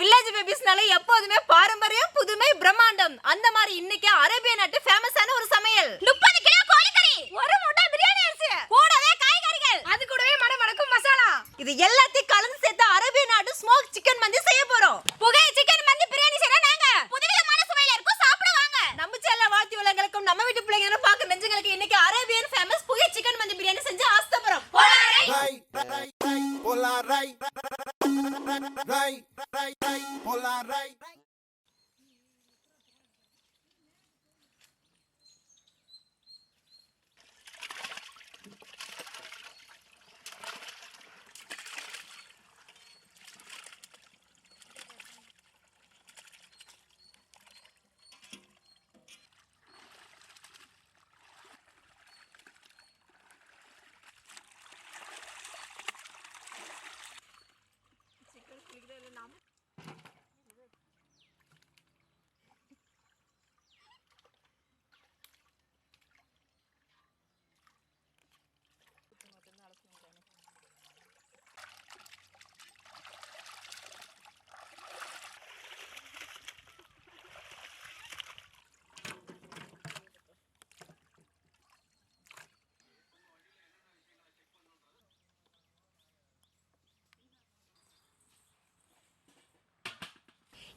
Village பேபிஸ்னால எப்போதுமே பாரம்பரியம் புதுமை பிரம்மாண்டம். அந்த மாதிரி இன்னைக்கு அரேபிய நாட்டு falar rei.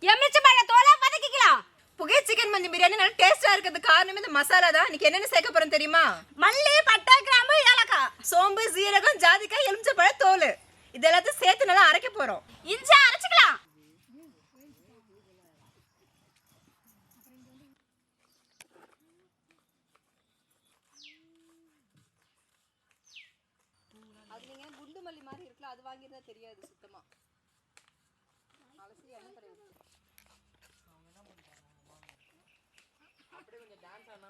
Ray. எம்மிச்சு பழ தோலை வதக்கிக்கலாம். புகை சிக்கன் மந்தி பிரியாணி நல்லா டேஸ்டா இருக்கிறது காரணம் இந்த மசாலா தான் இன்னைக்கு என்னென்ன சேர்க்க போறோம் தெரியுமா? மல்லி பட்டை கிராம்பு ஏலக்காய். சோம்பு சீரகம் ஜாதிக்காய் எலுமிச்சப்பழ தோல். இது எல்லாத்தையும் சேர்த்து நல்லா அரைக்க போறோம். இஞ்சி அரைச்சுக்கலாம். அது நீங்க குண்டு மல்லி மாதிரி இருக்குல்ல அது வாங்கியிருந்தா தெரியாது சுத்தமா. அலசி எண்ணெய் அப்படியே கொஞ்சம் டான்ஸ் ஆனா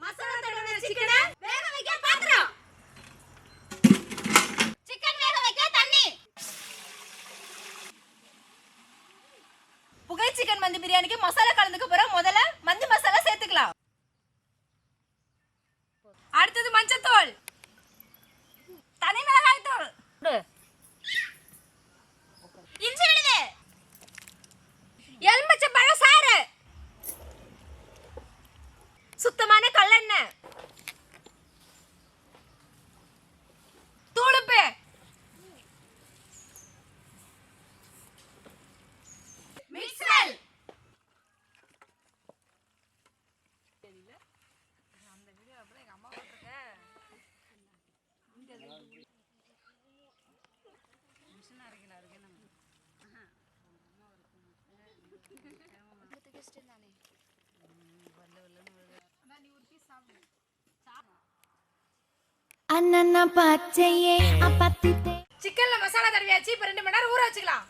மசாலா தடவின சிக்கனை வேக வைக்க பாத்திரம் சிக்கன் வேக வைக்க தண்ணி புகை சிக்கன் மந்தி பிரியாணிக்கு மசாலா கலந்துக்க போறோம் முதல்ல மந்தி மசாலா சேர்த்துக்கலாம் அடுத்தது மஞ்சத்தூள் தனி மிளகாய் தூள் இஞ்சி விழுது எலுமிச்சை பழ சாறு சுத்தமான கல்லெண்ணெய் தூளுப்பு மிக்சல் அண்ணா பச்சையே அப்பத்தித்தே சிக்கன்ல மசாலா தடவியாச்சு இப்ப ரெண்டு மணி நேரம் ஊற வச்சுக்கலாம்.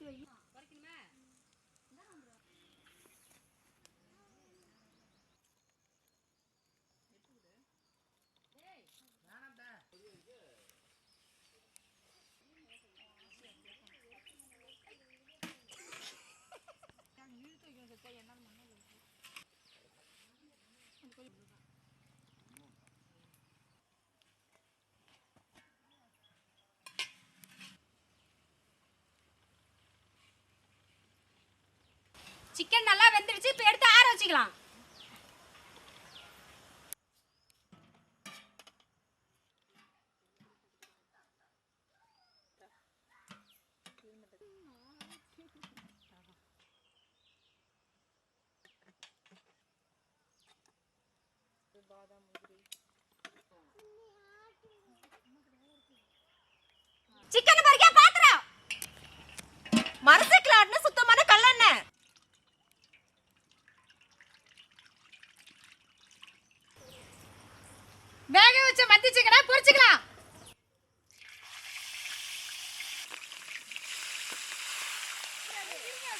எடுத்து வை குறைக்கணுமா இழுத்து வைக்கணும் சத்தா என்ன மண்ணை கொஞ்சம் சிக்கன் நல்லா வெந்துடுச்சு இப்போ எடுத்து ஆற வச்சுக்கலாம்.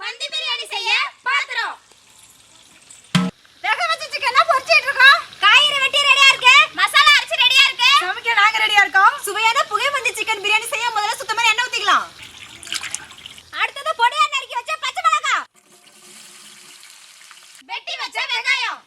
மந்தி பிரியாணி செய்ய பாத்திரம் வேக வச்ச சிக்கனை பொரிச்சிட்டு இருக்கோம் காய்கறி வெட்டி ரெடியா இருக்கு மசாலா அரைச்சு ரெடியா இருக்கு சமைக்க நாங்க ரெடியா இருக்கோம் சுவையான புகை மந்தி சிக்கன் பிரியாணி செய்ய முதல்ல சுத்தமான எண்ணெய் ஊத்திக்கலாம் அடுத்தது பொடியா நறுக்கி வச்ச பச்சை மிளகாய் வெட்டி வச்ச வெங்காயம்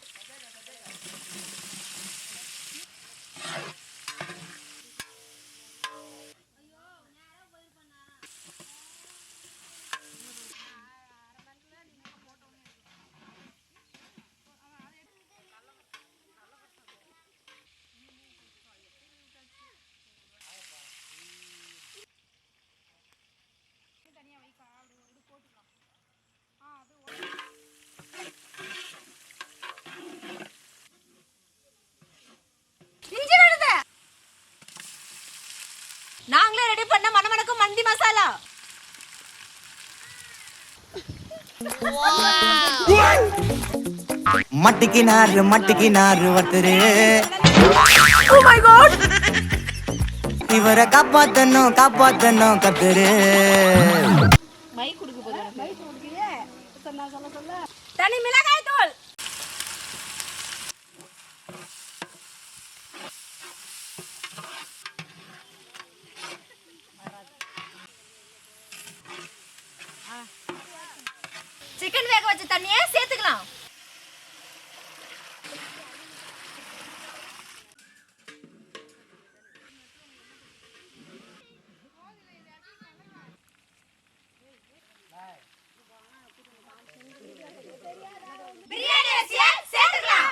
இஞ்சி விழுது நாங்களே ரெடி பண்ண மணமணக்கும் மந்தி மசாலா மட்டிக்கினாரு மட்டிக்கினாரு ஒருத்தரு. இவரை காப்பாத்தணும் காப்பாத்தணும் கத்துரு தனி மிளகாய் தூள்! சிக்கன் வேக வச்ச தண்ணியை சேர்த்துக்கலாம் பிரியாணி அரிசியை சேர்த்துக்கலாம்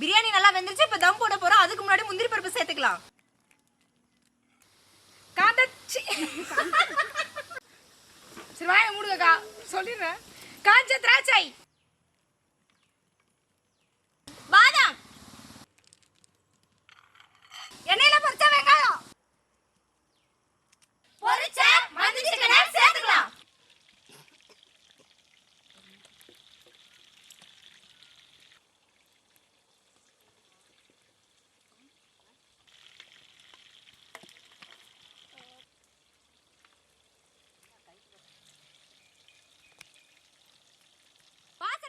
பிரியாணி நல்லா வெந்துருச்சு இப்ப தம் போட போறோம். அதுக்கு முன்னாடி முந்திரி பருப்பு சேர்த்துக்கலாம். காந்தச்சி. சரி வாய மூடுங்கக்கா. சொல்லிடுறேன். காஞ்ச திராட்சை. பாதாம். எண்ணெயில பொரிச்ச வெங்காயம்.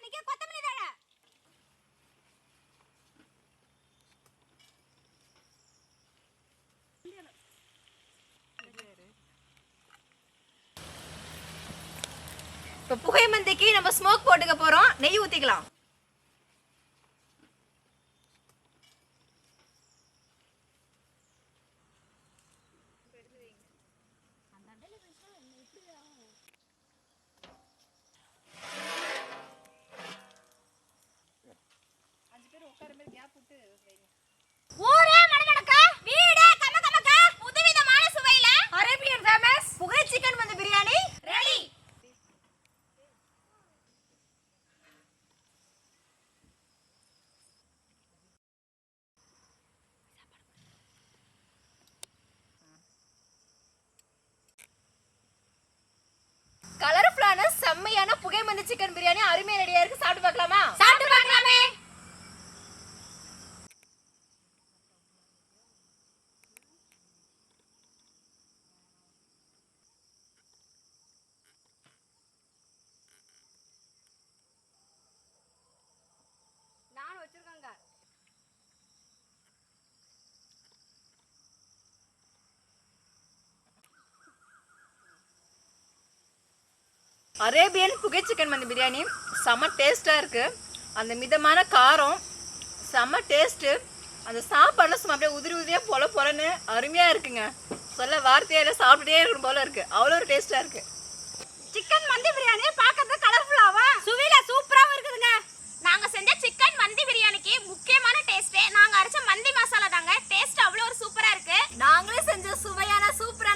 நிக்க கொத்தமல்லி தழை. இப்போ புகை மந்திக்கு நம்ம ஸ்மோக் போட்டுக்க போகிறோம் நெய் ஊற்றிக்கலாம் அந்த செம்மையான சிக்கன் பிரியாணி அருமையா ரெடியா இருக்கு. சாப்பிட்டு பார்க்கலாமா சாப்பிட்டு பார்க்கலாமே நானும் வச்சிருக்கேங்க அரேபியன் புகை சிக்கன் மந்தி பிரியாணி. செம்ம டேஸ்ட்டாக இருக்குது அந்த மிதமான காரம் செம டேஸ்ட்டு அந்த சாப்பாடுலாம் சும்மா அப்படியே உதிரி உதிரியாக பொல பொலன்னு அருமையாக இருக்குங்க. சொல்ல வார்த்தையில் சாப்பிட்டுட்டே இருக்கும் போல இருக்குது அவ்வளோ ஒரு டேஸ்ட்டாக இருக்குது சிக்கன் மந்தி பிரியாணி பார்க்கறது கலர்ஃபுல்லாவா சுவையில சூப்பராகவும் இருக்குதுங்க. நாங்கள் செஞ்ச சிக்கன் மந்தி பிரியாணிக்கு முக்கியமான டேஸ்ட்டே நாங்கள் அரைச்ச மந்தி மசாலா தாங்க. டேஸ்ட் அவ்வளோ ஒரு சூப்பராக இருக்குது நாங்களே செஞ்ச சுவையான சூப்பராக